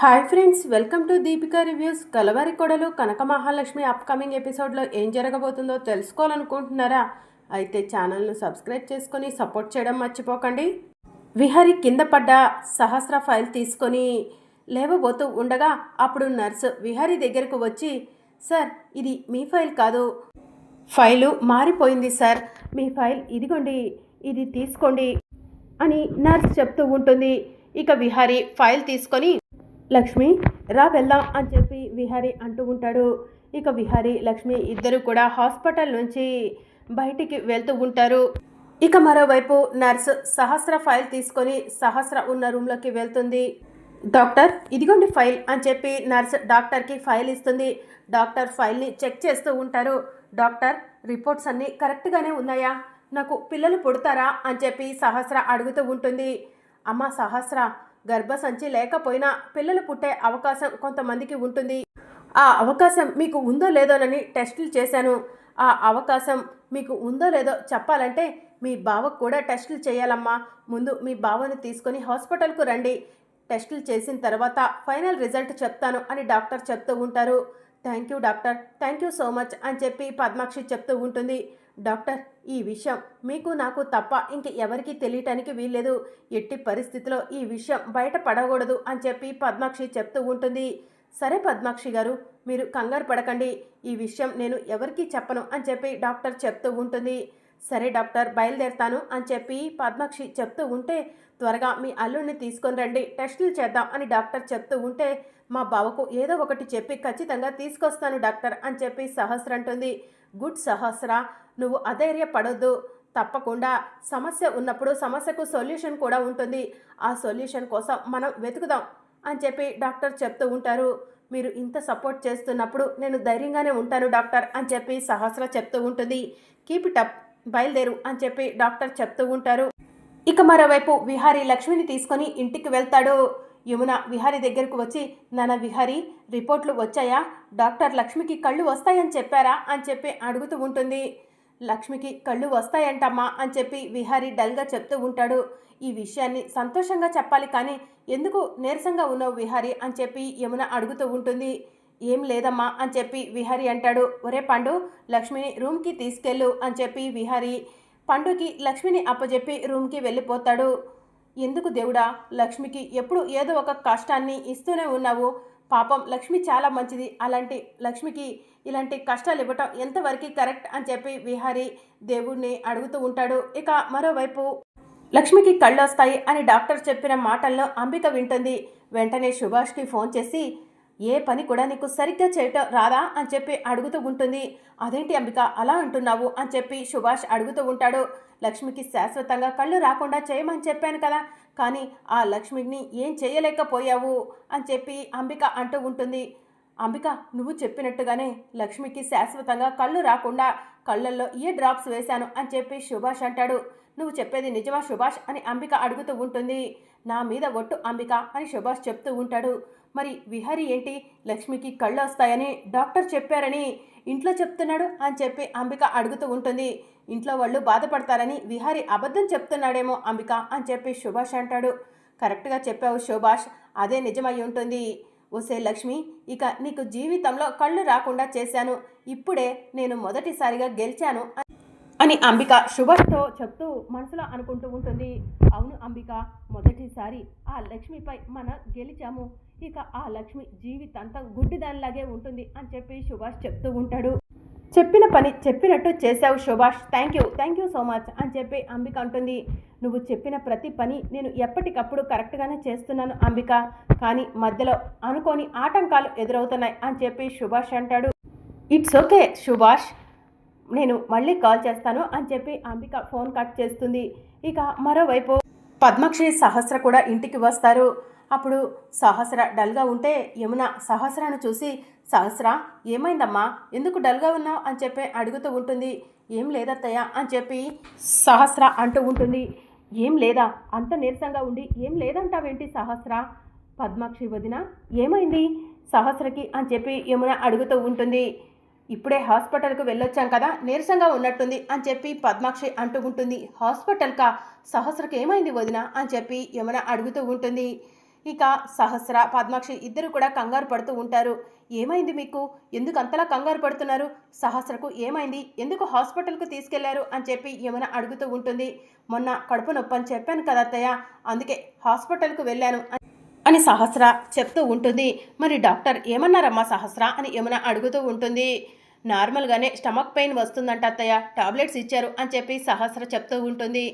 Hi friends welcome to Deepika reviews. Kalavari Kodalu Kanaka Mahalakshmi upcoming ఎపిసోడ్లో ఏం జరగబోతుందో తెలుసుకోవాలనుకుంటున్నారా? అయితే ఛానల్ను సబ్స్క్రైబ్ చేసుకొని సపోర్ట్ చేయడం మర్చిపోకండి. విహారి కింద పడ్డ సహస్ర ఫైల్ తీసుకొని లేవబోతూ ఉండగా అప్పుడు నర్సు విహారి దగ్గరకు వచ్చి సార్ ఇది మీ ఫైల్ కాదు. ఫైలు మారిపోయింది సార్. మీ ఫైల్ ఇదిగోండి ఇది తీసుకోండి అని నర్స్ చెప్తూ ఉంటుంది. ఇక విహారి ఫైల్ తీసుకొని లక్ష్మి రా వెళ్దాం అని చెప్పి విహారి అంటూ ఉంటాడు. ఇక విహారి లక్ష్మి ఇద్దరు కూడా హాస్పిటల్ నుంచి బయటికి వెళ్తూ ఉంటారు. ఇక మరోవైపు నర్సు సహస్ర ఫైల్ తీసుకొని సహస్ర ఉన్న రూమ్లోకి వెళ్తుంది. డాక్టర్ ఇదిగోండి ఫైల్ అని చెప్పి నర్స్ డాక్టర్కి ఫైల్ ఇస్తుంది. డాక్టర్ ఫైల్ని చెక్ చేస్తూ ఉంటారు. డాక్టర్ రిపోర్ట్స్ అన్నీ కరెక్ట్గానే ఉన్నాయా? నాకు పిల్లలు పుడతారా? అని చెప్పి సహస్ర అడుగుతూ ఉంటుంది. అమ్మ సహస్ర గర్భసంచి లేకపోయినా పిల్లలు పుట్టే అవకాశం కొంతమందికి ఉంటుంది. ఆ అవకాశం మీకు ఉందో లేదోనని టెస్టులు చేశాను. ఆ అవకాశం మీకు ఉందో లేదో చెప్పాలంటే మీ బావకు కూడా టెస్టులు చేయాలమ్మా. ముందు మీ బావను తీసుకొని హాస్పిటల్కు రండి. టెస్టులు చేసిన తర్వాత ఫైనల్ రిజల్ట్ చెప్తాను అని డాక్టర్ చెప్తూ ఉంటారు. Thank you doctor. Thank you so much అని చెప్పి పద్మాక్షి చెప్తూ ఉంటుంది. డాక్టర్ ఈ విషయం మీకు నాకు తప్ప ఇంక ఎవరికీ తెలియటానికి వీల్లేదు. ఎట్టి పరిస్థితిలో ఈ విషయం బయట పడకూడదు అని చెప్పి పద్మాక్షి చెప్తూ ఉంటుంది. సరే పద్మాక్షి గారు మీరు కంగారు పడకండి. ఈ విషయం నేను ఎవరికీ చెప్పను అని చెప్పి డాక్టర్ చెప్తూ ఉంటుంది. సరే డాక్టర్ బయలుదేరుతాను అని చెప్పి పద్మాక్షి చెప్తూ ఉంటే త్వరగా మీ అల్లుడిని తీసుకొని రండి. టెస్టులు చేద్దాం అని డాక్టర్ చెప్తూ ఉంటే మా బావకు ఏదో ఒకటి చెప్పి ఖచ్చితంగా తీసుకొస్తాను డాక్టర్ అని చెప్పి సహస్ర అంటుంది. గుడ్ సహస్ర నువ్వు అధైర్య పడొద్దు తప్పకుండా సమస్య ఉన్నప్పుడు సమస్యకు సొల్యూషన్ కూడా ఉంటుంది. ఆ సొల్యూషన్ కోసం మనం వెతుకుదాం అని చెప్పి డాక్టర్ చెప్తూ ఉంటారు. మీరు ఇంత సపోర్ట్ చేస్తున్నప్పుడు నేను ధైర్యంగానే ఉంటాను డాక్టర్ అని చెప్పి సహస్ర చెప్తూ ఉంటుంది. కీప్ ఇట్ అప్ బయలుదేరు అని చెప్పి డాక్టర్ చెప్తూ ఉంటారు. ఇక మరోవైపు విహారీ లక్ష్మిని తీసుకొని ఇంటికి వెళ్తాడు. యమున విహారీ దగ్గరకు వచ్చి నాన్న విహారీ రిపోర్ట్లు వచ్చాయా? డాక్టర్ లక్ష్మికి కళ్ళు వస్తాయని చెప్పారా? అని చెప్పి అడుగుతూ ఉంటుంది. లక్ష్మికి కళ్ళు వస్తాయంటమ్మా అని చెప్పి విహారీ డల్గా చెప్తూ ఉంటాడు. ఈ విషయాన్ని సంతోషంగా చెప్పాలి కానీ ఎందుకు నీరసంగా ఉన్నావు విహారీ? అని చెప్పి యమున అడుగుతూ ఉంటుంది. ఏం లేదమ్మా అని చెప్పి విహారీ అంటాడు. ఒరే పండు లక్ష్మిని రూమ్కి తీసుకెళ్ళు అని చెప్పి విహారీ పండుకి లక్ష్మిని అప్పజెప్పి రూమ్కి వెళ్ళిపోతాడు. ఎందుకు దేవుడా? లక్ష్మికి ఎప్పుడు ఏదో ఒక కష్టాన్ని ఇస్తూనే ఉన్నావు. పాపం లక్ష్మి చాలా మంచిది. అలాంటి లక్ష్మికి ఇలాంటి కష్టాలు ఇవ్వటం ఎంతవరకు కరెక్ట్ అని చెప్పి విహారీ దేవుడిని అడుగుతూ ఉంటాడు. ఇక మరోవైపు లక్ష్మికి కళ్ళు వస్తాయి అని డాక్టర్ చెప్పిన మాటల్లో అంబిక వింటుంది. వెంటనే సుభాష్కి ఫోన్ చేసి ఏ పని కూడా నీకు సరిగ్గా చేయటం రాదా అని చెప్పి అడుగుతూ ఉంటుంది. అదేంటి అంబిక అలా అంటున్నావు అని చెప్పి సుభాష్ అడుగుతూ ఉంటాడు. లక్ష్మికి శాశ్వతంగా కళ్ళు రాకుండా చేయమని చెప్పాను కదా. కానీ ఆ లక్ష్మిని ఏం చేయలేకపోయావు? అని చెప్పి అంబిక అంటూ ఉంటుంది. అంబిక నువ్వు చెప్పినట్టుగానే లక్ష్మికి శాశ్వతంగా కళ్ళు రాకుండా కళ్ళల్లో ఏ డ్రాప్స్ వేశాను? అని చెప్పి సుభాష్ అంటాడు. నువ్వు చెప్పేది నిజమా సుభాష్? అని అంబిక అడుగుతూ ఉంటుంది. నా మీద ఒట్టు అంబిక అని సుభాష్ చెప్తూ ఉంటాడు. మరి విహారి ఏంటి? లక్ష్మికి కళ్ళు వస్తాయని డాక్టర్ చెప్పారని. ఇంట్లో చెప్తున్నాడు అని చెప్పి అంబిక అడుగుతూ ఉంటుంది. ఇంట్లో వాళ్ళు బాధపడతారని విహారి అబద్ధం చెప్తున్నాడేమో అంబిక అని చెప్పి సుభాష్ అంటాడు. కరెక్ట్గా చెప్పావు సుభాష్ అదే నిజమై ఉంటుంది. ఓసే లక్ష్మి ఇక నీకు జీవితంలో కళ్ళు రాకుండా చేశాను. ఇప్పుడే నేను మొదటిసారిగా గెలిచాను అని అంబిక సుభాష్తో చెప్తూ మనసులో అనుకుంటూ ఉంటుంది. అవును అంబిక మొదటిసారి ఆ లక్ష్మిపై మన గెలిచాము. ఇక ఆ లక్ష్మి జీవితంతా గుడ్డిదానిలాగే ఉంటుంది అని చెప్పి సుభాష్ చెప్తూ ఉంటాడు. చెప్పిన పని చెప్పినట్టు చేశావు Subhash. Thank you thank you so much అని చెప్పి అంబిక అంటుంది. నువ్వు చెప్పిన ప్రతి పని నేను ఎప్పటికప్పుడు కరెక్ట్గానే చేస్తున్నాను అంబిక. కానీ మధ్యలో అనుకోని ఆటంకాలు ఎదురవుతున్నాయి అని చెప్పి సుభాష్ అంటాడు. It's okay Subhash. నేను మళ్ళీ కాల్ చేస్తాను అని చెప్పి అంబిక ఫోన్ కట్ చేస్తుంది. ఇక మరోవైపు పద్మాక్షి సహస్ర కూడా ఇంటికి వస్తారు. అప్పుడు సహస్ర డల్గా ఉంటే యమున సహస్రను చూసి సహస్ర ఏమైందమ్మా? ఎందుకు డల్గా ఉన్నావు? అని చెప్పి అడుగుతూ ఉంటుంది. ఏం లేదత్తయ్య అని చెప్పి సహస్ర అంటూ ఉంటుంది. ఏం లేదా? అంత నీరసంగా ఉండి ఏం లేదంటావేంటి సహస్ర? పద్మాక్షి వదిన ఏమైంది? సహస్రకి అని చెప్పి యమున అడుగుతూ ఉంటుంది. ఇప్పుడే హాస్పిటల్కు వెళ్ళొచ్చాం కదా నీరసంగా ఉన్నట్టుంది అని చెప్పి పద్మాక్షి అంటూ ఉంటుంది. హాస్పిటల్కా సహస్రకు ఏమైంది వదిన? అని చెప్పి యమున అడుగుతూ ఉంటుంది. ఇక సహస్ర పద్మాక్షి ఇద్దరు కూడా కంగారు పడుతూ ఉంటారు. ఏమైంది మీకు? ఎందుకు అంతలా కంగారు పడుతున్నారు? సహస్రకు ఏమైంది? ఎందుకు హాస్పిటల్కు తీసుకెళ్ళారు? అని చెప్పి యమున అడుగుతూ ఉంటుంది. మొన్న కడుపు నొప్పి అని చెప్పాను కదా అత్తయ్య అందుకే హాస్పిటల్కు వెళ్ళాను అని సహస్ర చెప్తూ ఉంటుంది. మరి డాక్టర్ ఏమన్నారమ్మా సహస్ర అని యమున అడుగుతూ ఉంటుంది. నార్మల్గానే స్టమక్ పెయిన్ వస్తుందంట అత్తయ్య టాబ్లెట్స్ ఇచ్చారు అని చెప్పి సహస్ర చెప్తూ ఉంటుంది.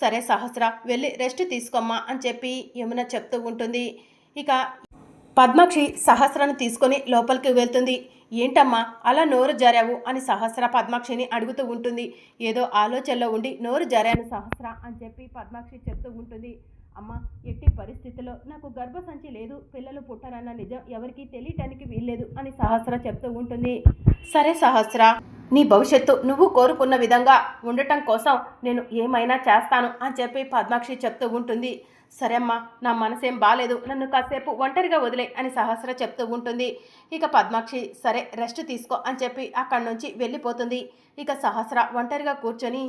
సరే సహస్ర వెళ్ళి రెస్ట్ తీసుకోమ్మా అని చెప్పి యమున చెప్తూ ఉంటుంది. ఇక పద్మాక్షి సహస్రను తీసుకొని లోపలికి వెళ్తుంది. ఏంటమ్మా అలా నోరు జారావు అని సహస్ర పద్మాక్షిని అడుగుతూ ఉంటుంది. ఏదో ఆలోచనలో ఉండి నోరు జారాను సహస్ర అని చెప్పి పద్మాక్షి చెప్తూ ఉంటుంది. అమ్మ ఎట్టి పరిస్థితిలో నాకు గర్భసంచి లేదు పిల్లలు పుట్టారన్న నిజం ఎవరికీ తెలియటానికి వీల్లేదు అని సహస్ర చెప్తూ ఉంటుంది. సరే సహస్ర నీ భవిష్యత్తు నువ్వు కోరుకున్న విధంగా ఉండటం కోసం నేను ఏమైనా చేస్తాను అని చెప్పి పద్మాక్షి చెప్తూ ఉంటుంది. సరే అమ్మా నా మనసేం బాగాలేదు నన్ను కాసేపు ఒంటరిగా వదిలే అని సహస్ర చెప్తూ ఉంటుంది. ఇక పద్మాక్షి సరే రెస్ట్ తీసుకో అని చెప్పి అక్కడి నుంచి వెళ్ళిపోతుంది. ఇక సహస్ర ఒంటరిగా కూర్చొని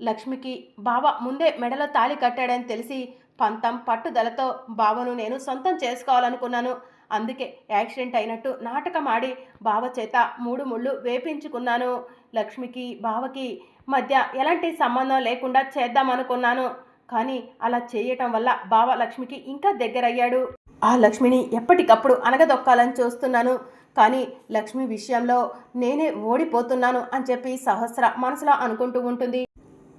లక్ష్మికి బావ ముందే మెడలో తాళి కట్టాడని తెలిసి పంతం పట్టుదలతో బావను నేను సొంతం చేసుకోవాలనుకున్నాను. అందుకే యాక్సిడెంట్ అయినట్టు నాటకం ఆడి బావ చేత మూడు ముళ్ళు వేపించుకున్నాను. లక్ష్మికి బావకి మధ్య ఎలాంటి సంబంధం లేకుండా చేద్దామనుకున్నాను. కానీ అలా చేయటం వల్ల బావ లక్ష్మికి ఇంకా దగ్గరయ్యాడు. ఆ లక్ష్మిని ఎప్పటికప్పుడు అనగదొక్కాలని చూస్తున్నాను. కానీ లక్ష్మి విషయంలో నేనే ఓడిపోతున్నాను అని చెప్పి సహస్ర మనసులో అనుకుంటూ ఉంటుంది.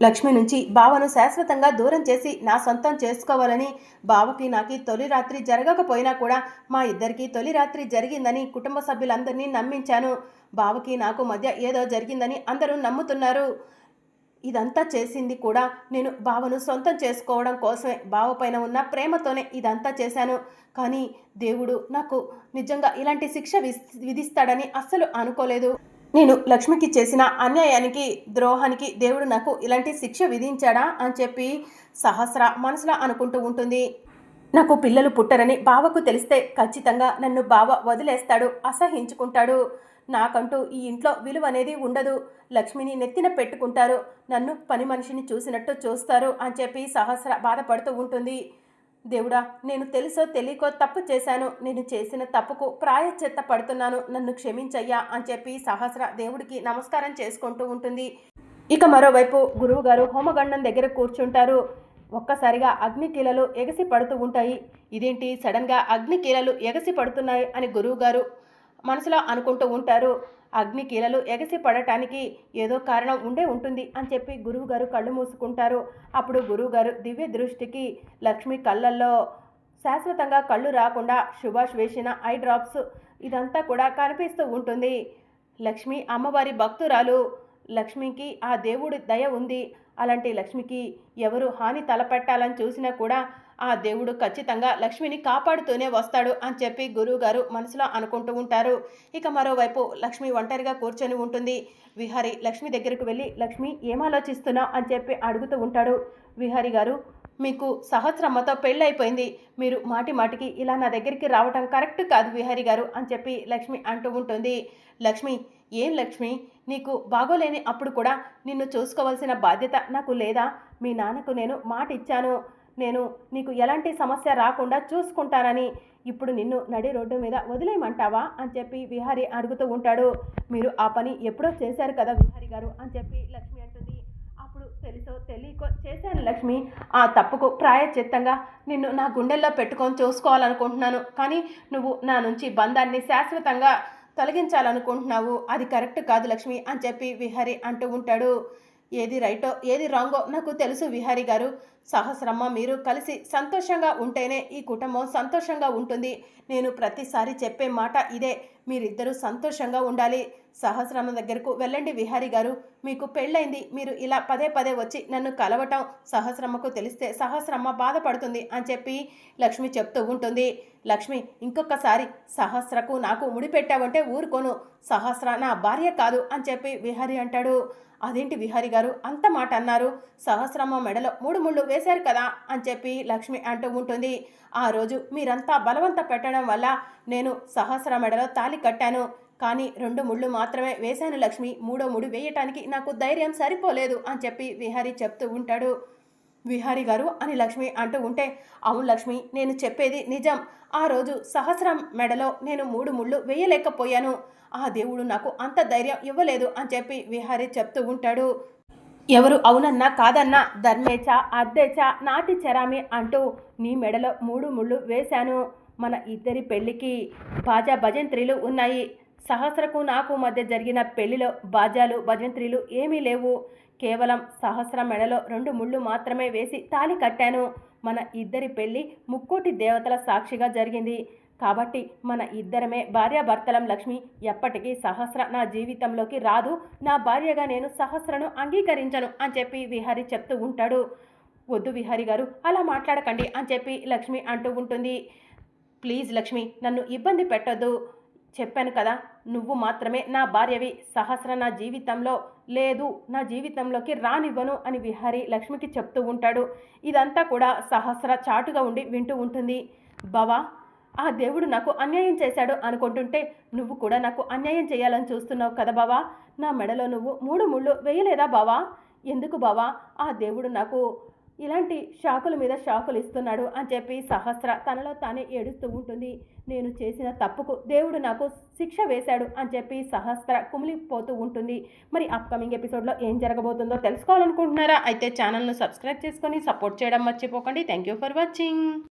లక్ష్మి నుంచి బావను శాశ్వతంగా దూరం చేసి నా సొంతం చేసుకోవాలని బావకి నాకి తొలి రాత్రి జరగకపోయినా కూడా మా ఇద్దరికి తొలి రాత్రి జరిగిందని కుటుంబ సభ్యులందరినీ నమ్మించాను. బావకి నాకు మధ్య ఏదో జరిగిందని అందరూ నమ్ముతున్నారు. ఇదంతా చేసింది కూడా నేను బావను సొంతం చేసుకోవడం కోసమే. బావ పైన ఉన్న ప్రేమతోనే ఇదంతా చేశాను. కానీ దేవుడు నాకు నిజంగా ఇలాంటి శిక్ష విధిస్తాడని అస్సలు అనుకోలేదు. నేను లక్ష్మికి చేసిన అన్యాయానికి ద్రోహానికి దేవుడు నాకు ఇలాంటి శిక్ష విధించాడా అని చెప్పి సహస్ర మనసులో అనుకుంటూ ఉంటుంది. నాకు పిల్లలు పుట్టరని బావకు తెలిస్తే ఖచ్చితంగా నన్ను బావ వదిలేస్తాడు అసహించుకుంటాడు. నాకంటూ ఈ ఇంట్లో విలువ అనేది ఉండదు. లక్ష్మిని నెత్తిన పెట్టుకుంటారు. నన్ను పని మనిషిని చూసినట్టు చూస్తారు అని చెప్పి సహస్ర బాధపడుతూ ఉంటుంది. దేవుడా నేను తెలుసో తెలియకో తప్పు చేశాను. నేను చేసిన తప్పుకు ప్రాయశ్చిత్త పడుతున్నాను. నన్ను క్షమించయ్యా అని చెప్పి సహస్ర దేవుడికి నమస్కారం చేసుకుంటూ ఉంటుంది. ఇక మరోవైపు గురువు గారు హోమగండం దగ్గర కూర్చుంటారు. ఒక్కసారిగా అగ్నికీలలు ఎగసి పడుతూ ఉంటాయి. ఇదేంటి? సడన్గా అగ్నికీలలు ఎగసి పడుతున్నాయి అని గురువు గారు మనసులో అనుకుంటూ ఉంటారు. అగ్ని కీలలు ఎగసి పడటానికి ఏదో కారణం ఉండే ఉంటుంది అని చెప్పి గురువుగారు కళ్ళు మూసుకుంటారు. అప్పుడు గురువుగారు దివ్య దృష్టికి లక్ష్మి కళ్ళల్లో శాశ్వతంగా కళ్ళు రాకుండా సుభాష్ వేసిన ఐ డ్రాప్స్ ఇదంతా కూడా కనిపిస్తూ ఉంటుంది. లక్ష్మి అమ్మవారి భక్తురాలు. లక్ష్మికి ఆ దేవుడి దయ ఉంది. అలాంటి లక్ష్మికి ఎవరు హాని తలపెట్టాలని చూసినా కూడా ఆ దేవుడు ఖచ్చితంగా లక్ష్మిని కాపాడుతూనే వస్తాడు అని చెప్పి గురువుగారు మనసులో అనుకుంటూ ఉంటారు. ఇక మరోవైపు లక్ష్మి ఒంటరిగా కూర్చొని ఉంటుంది. విహారి లక్ష్మి దగ్గరకు వెళ్ళి లక్ష్మి ఏం ఆలోచిస్తున్నావు? అని చెప్పి అడుగుతూ ఉంటాడు. విహారి గారు మీకు సహస్రమ్మతో పెళ్ళైపోయింది. మీరు మాటి మాటికి ఇలా నా దగ్గరికి రావటం కరెక్ట్ కాదు విహారి గారు అని చెప్పి లక్ష్మి అంటూ ఉంటుంది. లక్ష్మి ఏం లక్ష్మి? నీకు బాగోలేని అప్పుడు కూడా నిన్ను చూసుకోవాల్సిన బాధ్యత నాకు లేదా? మీ నాన్నకు నేను మాట ఇచ్చాను నేను నీకు ఎలాంటి సమస్య రాకుండా చూసుకుంటానని ఇప్పుడు నిన్ను నడి రోడ్డు మీద వదిలేయమంటావా అని చెప్పి విహారి అడుగుతూ ఉంటాడు. మీరు ఆ పని ఎప్పుడో చేశారు కదా విహారీ గారు అని చెప్పి లక్ష్మి అంటుంది. అప్పుడు తెలుసో తెలియకో చేశాను లక్ష్మి. ఆ తప్పుకు ప్రాయచిత్తంగా నిన్ను నా గుండెల్లో పెట్టుకొని చూసుకోవాలనుకుంటున్నాను. కానీ నువ్వు నా నుంచి బంధాన్ని శాశ్వతంగా తొలగించాలనుకుంటున్నావు. అది కరెక్ట్ కాదు లక్ష్మి అని చెప్పి విహరి అంటూ ఉంటాడు. ఏది రైటో ఏది రాంగో నాకు తెలుసు విహారీ గారు. సహస్రమ్మ మీరు కలిసి సంతోషంగా ఉంటేనే ఈ కుటుంబం సంతోషంగా ఉంటుంది. నేను ప్రతిసారి చెప్పే మాట ఇదే. మీరిద్దరూ సంతోషంగా ఉండాలి. సహస్రమ్మ దగ్గరకు వెళ్ళండి విహారీ గారు. మీకు పెళ్ళైంది. మీరు ఇలా పదే పదే వచ్చి నన్ను కలవటం సహస్రమ్మకు తెలిస్తే సహస్రమ్మ బాధపడుతుంది అని చెప్పి లక్ష్మి చెప్తూ ఉంటుంది. లక్ష్మి ఇంకొకసారి సహస్రకు నాకు ముడిపెట్టావంటే ఊరుకోను. సహస్ర నా భార్య కాదు అని చెప్పి విహారీ అంటాడు. అదేంటి విహారి గారు అంత మాట అన్నారు? సహస్రమ్మ మెడలో మూడు ముళ్ళు వేశారు కదా అని చెప్పి లక్ష్మి అంటూ ఉంటుంది. ఆ రోజు మీరంతా బలవంత పెట్టడం వల్ల నేను సహస్ర మెడలో తాలి కట్టాను. కానీ రెండు ముళ్ళు మాత్రమే వేశాను లక్ష్మి. మూడో ముడి వేయటానికి నాకు ధైర్యం సరిపోలేదు అని చెప్పి విహారీ చెప్తూ ఉంటాడు. విహారి గారు అని లక్ష్మి అంటూ ఉంటే అవును లక్ష్మి నేను చెప్పేది నిజం. ఆ రోజు సహస్రం మెడలో నేను మూడు ముళ్ళు వేయలేకపోయాను. ఆ దేవుడు నాకు అంత ధైర్యం ఇవ్వలేదు అని చెప్పి విహారి చెప్తూ ఉంటాడు. ఎవరు అవునన్నా కాదన్నా ధర్మేచ అద్దేచ నాటి చరామి అంటూ నీ మెడలో మూడు ముళ్ళు వేశాను. మన ఇద్దరి పెళ్ళికి బాజా భజంత్రీలు ఉన్నాయి. సహస్రకు నాకు మధ్య జరిగిన పెళ్ళిలో బాజాలు భజంత్రీలు ఏమీ లేవు. కేవలం సహస్ర మెడలో రెండు ముళ్ళు మాత్రమే వేసి తాళి కట్టాను. మన ఇద్దరి పెళ్ళి ముక్కోటి దేవతల సాక్షిగా జరిగింది. కాబట్టి మన ఇద్దరమే భార్యాభర్తలం లక్ష్మి. ఎప్పటికీ సహస్ర నా జీవితంలోకి రాదు. నా భార్యగా నేను సహస్రను అంగీకరించను అని చెప్పి విహారి చెప్తూ ఉంటాడు. వద్దు విహారి గారు అలా మాట్లాడకండి అని చెప్పి లక్ష్మి అంటూ ఉంటుంది. ప్లీజ్ లక్ష్మి నన్ను ఇబ్బంది పెట్టొద్దు. చెప్పాను కదా నువ్వు మాత్రమే నా భార్యవి. సహస్ర నా జీవితంలో లేదు నా జీవితంలోకి రానివ్వను అని విహారి లక్ష్మికి చెప్తూ ఉంటాడు. ఇదంతా కూడా సహస్ర చాటుగా ఉండి వింటూ ఉంటుంది. బావా ఆ దేవుడు నాకు అన్యాయం చేశాడు అనుకుంటుంటే నువ్వు కూడా నాకు అన్యాయం చేయాలని చూస్తున్నావు కదా బావా. నా మెడలో నువ్వు మూడు ముళ్ళు వేయలేదా బావా? ఎందుకు బావా? ఆ దేవుడు నాకు ఇలాంటి షాకుల మీద షాకులు ఇస్తున్నాడు అని చెప్పి సహస్ర తనలో తానే ఏడుస్తూ ఉంటుంది. నేను చేసిన తప్పుకు దేవుడు నాకు శిక్ష వేశాడు అని చెప్పి సహస్ర కుమిలిపోతూ ఉంటుంది. మరి అప్కమింగ్ ఎపిసోడ్లో ఏం జరగబోతుందో తెలుసుకోవాలనుకుంటున్నారా? అయితే ఛానల్ను సబ్స్క్రైబ్ చేసుకొని సపోర్ట్ చేయడం మర్చిపోకండి. Thank you for watching